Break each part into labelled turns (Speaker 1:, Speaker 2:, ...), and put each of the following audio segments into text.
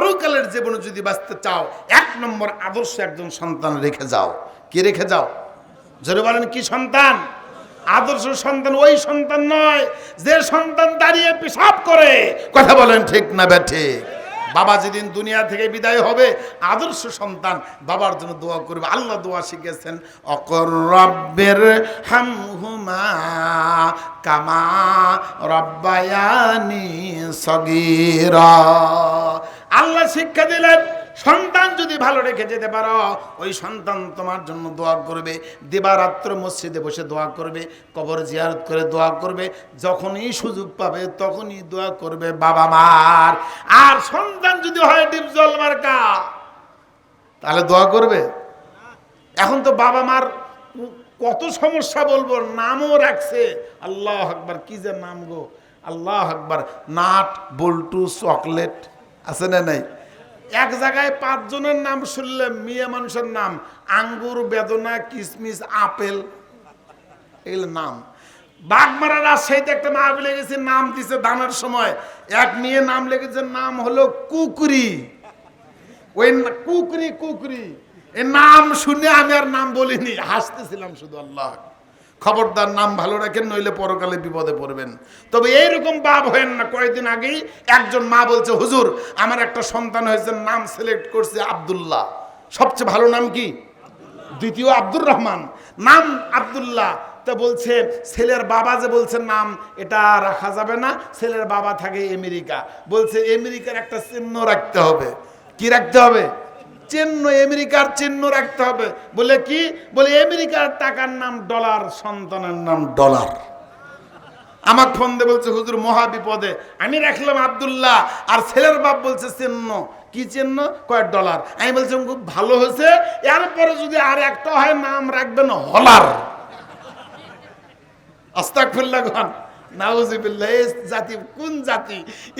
Speaker 1: পরকালের জীবনে যদি বাঁচতে চাও, এক নম্বর আদর্শ একজন সন্তান রেখে যাও। কি রেখে যাও? জোরে বলেন, কি সন্তান? আদর্শ সন্তান ওই সন্তান নয়, যে সন্তান দাঁড়িয়ে পেশাব করে। কথা বলেন ঠিক না ব্যাঠে বাবা যেদিন দুনিয়া থেকে বিদায় হবে, আদর্শ সন্তান বাবার জন্য দোয়া করবে। আল্লাহ দোয়া শিখেছেন, অকর রব্বের হামহুমা কামা রব্বায়ানি সগীরা। আল্লাহ শিক্ষা দিলেন, সন্তান যদি ভালো রেখে যেতে পারো, ওই সন্তান তোমার জন্য দোয়া করবে। দিবারাত্র মসজিদে বসে দোয়া করবে, কবর জিয়ারত করে দোয়া করবে, যখনই সুযোগ পাবে তখনই দোয়া করবে, বাবা মার। আর সন্তান যদি হয় ডিপ ডিপজল মার্কা, তাহলে দোয়া করবে? এখন তো বাবা মার কত সমস্যা বলব, নামও রাখছে। আল্লাহ আকবার, কি যে নাম গো? আল্লাহ আকবার, নাট, বল্টু, চকলেট। আছে না নাই? এক জায়গায় পাঁচজনের নাম শুনলে মেয়ে মানুষের নাম, আঙ্গুর, বেদনা কিশমিশ আপেল, এগুলো নাম। বাগমারা রাজশাহীতে একটা মাহবিলে গেছে, নাম দিছে দানের সময়। এক মেয়ে নাম লেগেছে নাম হলো কুকুরি। ওই কুকুরি, কুকরি। এ নাম শুনে আমি আর নাম বলিনি, হাসতেছিলাম শুধু, আল্লাহ। খবরদার নাম ভালো রাখেন, নইলে পরকালে বিপদে পড়বেন। তবে এইরকম বাপ হয়েন না, কয়েকদিন আগেই একজন মা বলছে, হুজুর, আমার একটা সন্তান হয়েছে, নাম সিলেক্ট করছে আবদুল্লাহ। সবচেয়ে ভালো নাম কি? দ্বিতীয় আব্দুর রহমান। নাম আব্দুল্লাহ। তা বলছে, ছেলের বাবা যে বলছে নাম, এটা রাখা যাবে না, ছেলের বাবা থাকে আমেরিকা। বলছে, আমেরিকার একটা চিহ্ন রাখতে হবে। কি রাখতে হবে? চিহ্ন, আমেরিকার চিহ্ন রাখতে হবে। বলে কি? বলে আমেরিকার টাকার নাম ডলার, সন্তানের নাম ডলার। আমার ফোন দিয়ে বলছে, হুজুর মহা বিপদে আমি রাখলাম আব্দুল্লাহ, আর ছেলের বাপ বলছে, চিহ্ন। কি চিহ্ন? কয়েক ডলার। আমি বলছিলাম, খুব ভালো হয়েছে। এরপরে যদি আর একটা হয়, নাম রাখবেন হলার। আস্তাকফিল্লাহ খান জাতি কোন জাতি?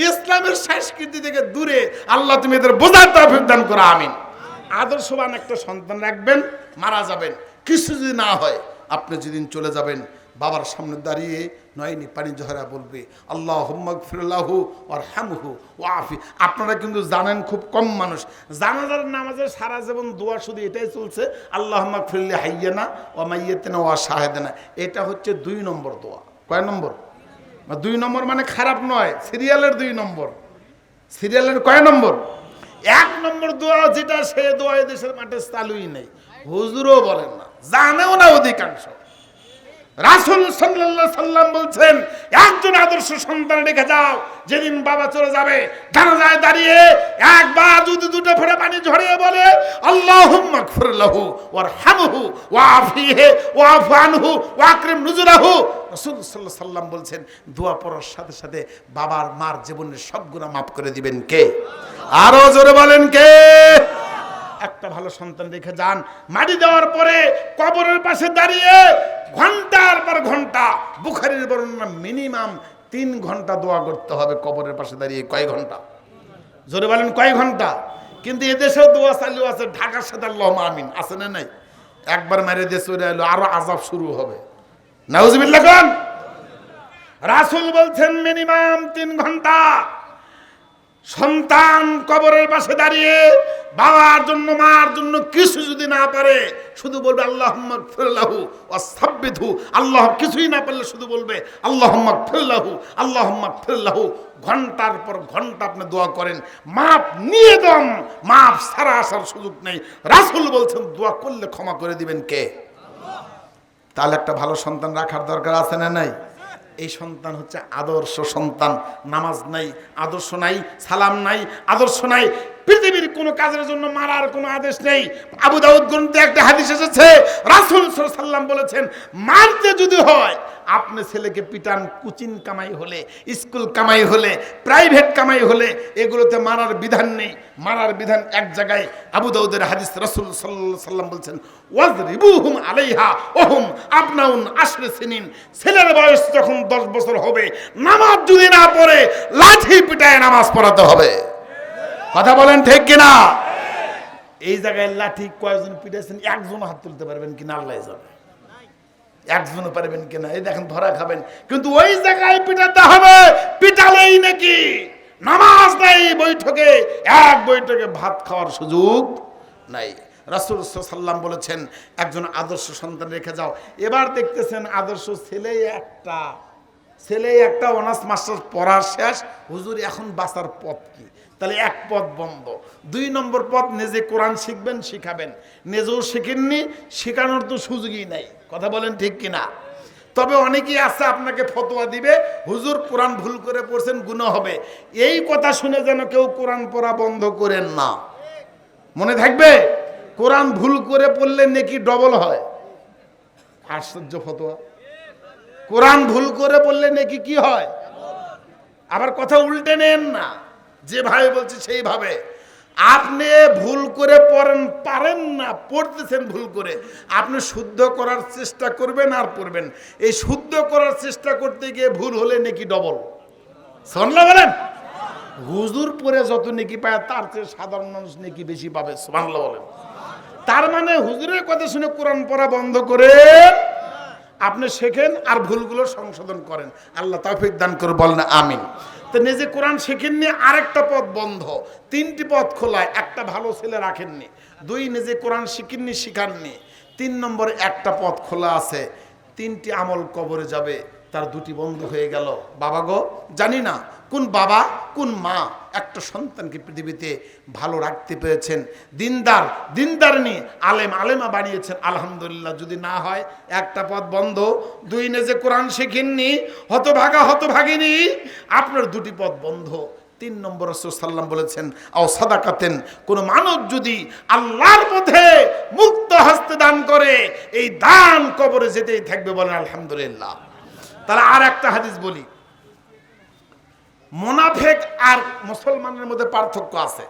Speaker 1: ইসলামের সংস্কৃতি থেকে দূরে। আল্লাহ তুমি এদের বোঝার তৌফিক দান করো, আমিন। আদর্শবান একটা সন্তান রাখবেন, মারা যাবেন। কিছু যদি না হয়, আপনি যেদিন চলে যাবেন, বাবার সামনে দাঁড়িয়ে নয়নি, পানি জহরা বলবে আল্লাহ হোম্মক ফিরল্লাহু আর হামহু ও আফি আপনারা কিন্তু জানেন, খুব কম মানুষ। জানাজার নামাজের সারা জীবন দোয়া শুধু এটাই চলছে আল্লাহ হোম্মক ফিরলে হাইয়ানা ও মাইয়েতে মাইয়েতেনা ও শাহেদেনা এটা হচ্ছে দুই নম্বর দোয়া। কয় নম্বর? দুই নম্বর মানে খারাপ নয়, সিরিয়ালের দুই নম্বর। সিরিয়ালের কয় নম্বর? এক নম্বর দোয়া যেটা, সে দোয়া দেশের মাঠে চালুই নেই। হুজুরও বলেন না, জানেও না অধিকাংশ। রাসুল সাল্লাল্লাহু সাল্লাম বলছেন, একজন আদর্শ সন্তান রেখে যাও, যেদিন বাবা চলে যাবে, জানাজায় দাঁড়িয়ে একবার যদি দুটো ফোঁটা পানি ঝরিয়ে বলে, আল্লাহুম্মা গফির লাহু ওয়ারহামহু ওয়াফিহি ওয়াফু আনহু ওয়াকরিম নুজুরাহু রাসূল আলাইহি সাল্লাম বলছেন, দোয়া পড়ার সাথে সাথে বাবার মার জীবনের সব গুনাহ মাফ করে দিবেন কে? আরও জোরে বলেন কে? একটা ভালো সন্তান রেখে যান। মাটি দেওয়ার পরে কবরের পাশে দাঁড়িয়ে ঘণ্টার পর ঘণ্টা, বুখারির বর্ণনা মিনিমাম তিন ঘণ্টা দোয়া করতে হবে কবরের পাশে দাঁড়িয়ে। কয় ঘণ্টা? জোরে বলেন, কয় ঘণ্টা? কিন্তু এদেশেও দোয়া চালু আছে, ঢাকার সাথে আল্লাহ আমিন। আছে না নাই? একবার মেরে দেশ চলে এলো, আরও আজাব শুরু হবে। নাউজবিল্লা খান রাসুল বলছেন মিনিমাম তিন ঘণ্টা। সন্তান কবরের পাশে দাঁড়িয়ে বাবার জন্য, মার জন্য কিছু যদি না পারে, শুধু বলবে আল্লাহ আল্লাহ কিছুই না পারলে শুধু বলবে আল্লাহ আল্লাহ ঘণ্টার পর ঘণ্টা আপনি দোয়া করেন, মাপ নিয়ে দম, মাপ সারা আসার সুযোগ নেই। রাসুল বলছেন, দোয়া করলে ক্ষমা করে দিবেন কে? তাহলে একটা ভালো সন্তান রাখার দরকার আছে না নাই? এই সন্তান হচ্ছে আদর্শ সন্তান। নামাজ নাই আদর্শ নাই সালাম নাই আদর্শ নাই। পৃথিবীর কোনো কাজের জন্য মারার কোনো আদেশ নেই। আবু দাউদ গ্রন্থে একটা হাদিস এসেছে, রাসূল সাল্লাম বলেছেন, মারতে যদি হয়, আপনি ছেলেকে পিটান কুচিন কামাই হলে, স্কুল কামাই হলে, প্রাইভেট কামাই হলে, এগুলোতে মারার বিধান নেই। মারার বিধান এক জায়গায় আবু দাউদের হাদিস রাসূল সাল্লাল্লাহু সাল্লাম বলছেন, ওয়াজরিবুহুম আলাইহা ওহুম আপনাউন আশরে সিনিন। ছেলের বয়স যখন দশ বছর হবে, নামাজ যদি না পড়ে, লাঠি পিটায় নামাজ পড়াতে হবে। কথা বলেন ঠিক কিনা? এই জায়গায় লাঠি কয়জন পিটাইছেন? একজন হাত তুলতে পারবেন কিনা আল্লাহ যাবে একজনও পারবেন কিনা? এই দেখেন, ধরা খাবেন। কিন্তু ওই জায়গায় পিটাতে হবে, পিটালেই নাকি? নামাজ নাই বৈঠকে, এক বৈঠকে ভাত খাওয়ার সুযোগ নাই। রাসুল সাল্লাম বলেছেন, একজন আদর্শ সন্তান রেখে যাও। এবার দেখতেছেন আদর্শ ছেলে একটা ছেলে একটা অনার্স মাস্টার পড়ার শেষ। হুজুর, এখন বাঁচার পথ কি? তাহলে এক পথ বন্ধ। দুই নম্বর পথ, নিজে কোরআন শিখবেন, শিখাবেন। নিজেও শিখেননি, শেখানোর তো সুযোগই নাই। কথা বলেন ঠিক কিনা? তবে অনেকেই আছে, আপনাকে ফতোয়া দিবে, হুজুর কোরআন ভুল করে পড়ছেন গুণ হবে। এই কথা শুনে যেন কেউ কোরআন পড়া বন্ধ করেন না। মনে থাকবে? কোরআন ভুল করে পড়লে নাকি ডবল হয়। আশ্চর্য ফতোয়া। কোরআন ভুল করে পড়লে নাকি কি হয়? আবার কথা উল্টে নেন না। যেভাবে বলছি সেইভাবে। আপনি ভুল করে পড়েন, পারেন না, পড়তেছেন ভুল করে। আপনি শুদ্ধ করার চেষ্টা করবেন আর পড়বেন। এই শুদ্ধ করার চেষ্টা করতে গিয়ে ভুল হলে নাকি ডবল শুনলা বলেন? হুজুর পরে যত নেকি পায়, তার চেয়ে সাধারণ মানুষ নেকি বেশি পাবে। সুবহানাল্লাহ বলেন। তার মানে হুজুরের কথা শুনে কোরআন পড়া বন্ধ করে আপনি শেখেন আর ভুলগুলো সংশোধন করেন। আল্লাহ তৌফিক দান করে বলেন আমিন। তো নিজে কোরআন শেখেননি, আরেকটা পথ বন্ধ। তিনটি পথ খোলায়, একটা ভালো ছেলে রাখেননি, দুই নিজে কোরআন শিখেননি, শিখাননি। তিন নম্বরে একটা পথ খোলা আছে, তিনটি আমল কবরে যাবে। তার দুটি বন্ধু হয়ে গেল। বাবা গো, জানি না কোন বাবা, কোন মা একটা সন্তানকে পৃথিবীতে ভালো রাখতে পেরেছেন। দিনদার দিনদারনি আলেম, আলেমা বানিয়েছেন। আলহামদুলিল্লাহ, যদি না হয়, একটা পথ বন্ধ। দুই নেজে কোরআন শেখেননি, হতভাগা, হতভাগিনী। আপনার দুটি পথ বন্ধ। তিন নম্বর সাল্লাম বলেছেন, আও সাদাকাতেন, কোন মানব যদি আল্লাহর পথে মুক্ত হস্তে দান করে, এই দান কবরে যেতেই থাকবে বলেন আলহামদুলিল্লাহ। তাহলে আর একটা হাদিস বলি। মোনাফেক আর মুসলমানের মধ্যে পার্থক্য আছে।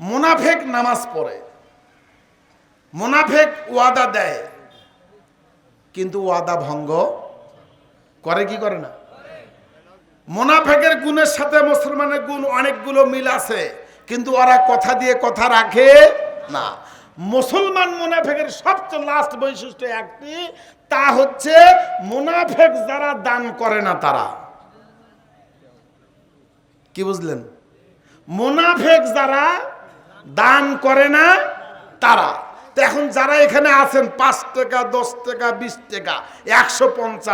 Speaker 1: মোনাফেক নামাজ পড়ে, মোনাফেক ওয়াদা দেয়, কিন্তু ওয়াদা ভঙ্গ করে কি করে না? মোনাফেকের গুণের সাথে মুসলমানের গুণ অনেকগুলো মিল আছে, কিন্তু ওরা কথা দিয়ে কথা রাখে না। মুসলমান মুনাফেকের সবচেয়ে লাস্ট বৈশিষ্ট্য একটি, তা হচ্ছে মুনাফেক যারা দান করে না তারা। কি বুঝলেন? মুনাফেক যারা দান করে না তারা। এখন যারা এখানে আছেন, পাঁচ টাকা, দশ টাকা, বিশ টাকা, একশো পঞ্চাশ